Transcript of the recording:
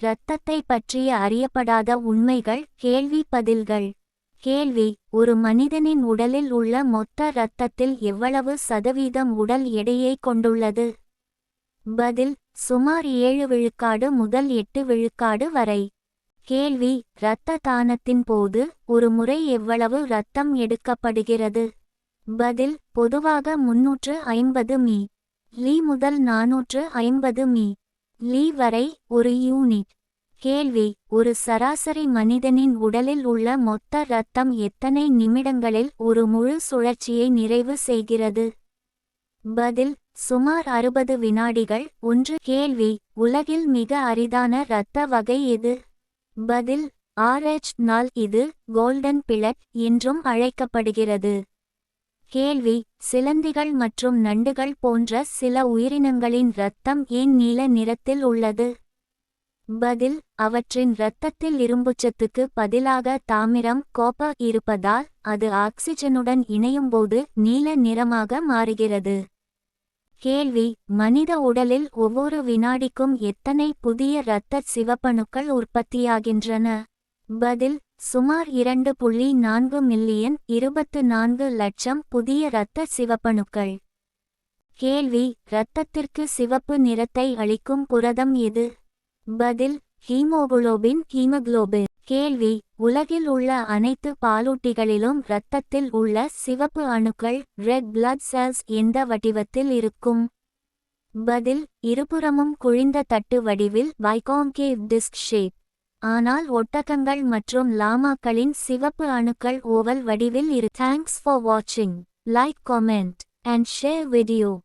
இரத்தத்தை பற்றிய அறியப்படாத உண்மைகள் கேள்வி பதில்கள். கேள்வி ஒரு மனிதனின் உடலில் உள்ள மொத்த இரத்தத்தில் எவ்வளவு சதவீதம் உடல் எடையை கொண்டுள்ளது? பதில் சுமார் ஏழு விழுக்காடு முதல் எட்டு விழுக்காடு வரை. கேள்வி இரத்த தானத்தின் போது ஒரு முறை எவ்வளவு இரத்தம் எடுக்கப்படுகிறது? பதில் பொதுவாக முன்னூற்று ஐம்பது மீ. லீ முதல் நானூற்று ஐம்பது மீ. லீ வரை ஒரு யூனிட். கேள்வி ஒரு சராசரி மனிதனின் உடலில் உள்ள மொத்த இரத்தம் எத்தனை நிமிடங்களில் ஒரு முழு சுழற்சியை நிறைவு செய்கிறது? பதில் சுமார் அறுபது வினாடிகள். ஒன்று கேள்வி உலகில் மிக அரிதான இரத்த வகை எது? பதில் ஆர்எச் நாள் இது கோல்டன் பிளட் என்றும் அழைக்கப்படுகிறது. கேள்வி சிலந்திகள் மற்றும் நண்டுகள் போன்ற சில உயிரினங்களின் இரத்தம் ஏன் நீல நிறத்தில் உள்ளது? பதில் அவற்றின் இரத்தத்தில் இரும்புச்சத்துக்கு பதிலாக தாமிரம் கோப்ப இருப்பதால் அது ஆக்சிஜனுடன் இணையும்போது நீல நிறமாக மாறுகிறது. கேள்வி மனித உடலில் ஒவ்வொரு வினாடிக்கும் எத்தனை புதிய இரத்த சிவப்பணுக்கள் உற்பத்தியாகின்றன? பதில் சுமார் இரண்டு புள்ளி நான்கு மில்லியன் இருபத்து நான்கு லட்சம் புதிய இரத்த சிவப்பணுக்கள். கேள்வி இரத்தத்திற்கு சிவப்பு நிறத்தை அளிக்கும் புரதம் எது? பதில் ஹீமோகுளோபின் ஹீமோகுளோபின். கேள்வி உலகில் உள்ள அனைத்து பாலூட்டிகளிலும் இரத்தத்தில் உள்ள சிவப்பு அணுக்கள் ரெட் பிளட் செல்ஸ் எந்த வடிவத்தில் இருக்கும்? பதில் இருபுறமும் குழிந்த தட்டு வடிவில் வைகான்கேவ் டிஸ்க் ஷேப் ஆனால் ஒட்டகங்கள் மற்றும் லாமாக்களின் சிவப்பு அணுக்கள் ஓவல் வடிவில் இரு. தேங்க்ஸ் ஃபார் வாட்சிங் like comment and share video